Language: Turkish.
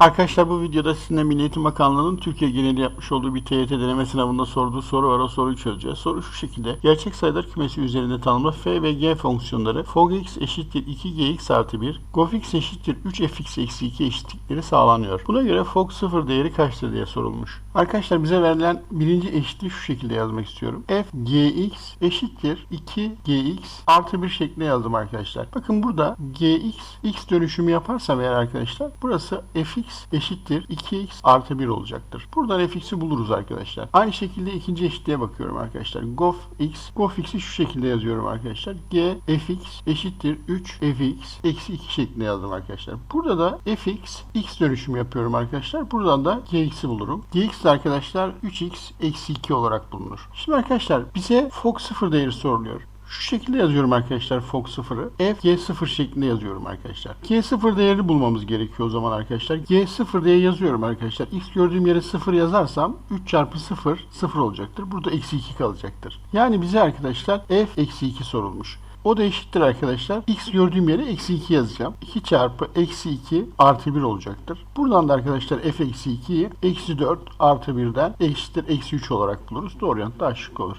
Arkadaşlar bu videoda sizinle Milli Eğitim Bakanlığı'nın Türkiye geneli yapmış olduğu bir TYT deneme sınavında sorduğu soru var. O soruyu çözeceğiz. Soru şu şekilde. Gerçek sayılar kümesi üzerinde tanımlı f ve g fonksiyonları fogx eşittir 2gx artı 1, gofx eşittir 3fx eksi 2 eşitlikleri sağlanıyor. Buna göre fog sıfır değeri kaçtır diye sorulmuş. Arkadaşlar bize verilen birinci eşitliği şu şekilde yazmak istiyorum. f gx eşittir 2gx artı 1 şeklinde yazdım arkadaşlar. Bakın burada gx x dönüşümü yaparsam eğer arkadaşlar burası fx eşittir 2x artı 1 olacaktır. Buradan fx'i buluruz arkadaşlar. Aynı şekilde ikinci eşitliğe bakıyorum arkadaşlar. gof x, gof x'i şu şekilde yazıyorum arkadaşlar. g fx eşittir 3 fx eksi 2 şeklinde yazdım arkadaşlar. Burada da fx x dönüşümü yapıyorum arkadaşlar. Buradan da gx'i bulurum. gx arkadaşlar 3x eksi 2 olarak bulunur. Şimdi arkadaşlar bize fog 0 değeri soruluyor. Şu şekilde yazıyorum arkadaşlar fog 0'ı. F G0 şeklinde yazıyorum arkadaşlar. G0 değerini bulmamız gerekiyor o zaman arkadaşlar. G0 diye yazıyorum arkadaşlar. X gördüğüm yere 0 yazarsam 3 çarpı 0 0 olacaktır. Burada eksi 2 kalacaktır. Yani bize arkadaşlar F eksi 2 sorulmuş. O da eşittir arkadaşlar. X gördüğüm yere eksi 2 yazacağım. 2 çarpı eksi 2 artı 1 olacaktır. Buradan da arkadaşlar f eksi 2'yi eksi 4 artı 1'den eşittir eksi 3 olarak buluruz. Doğru yanıt da şık olur.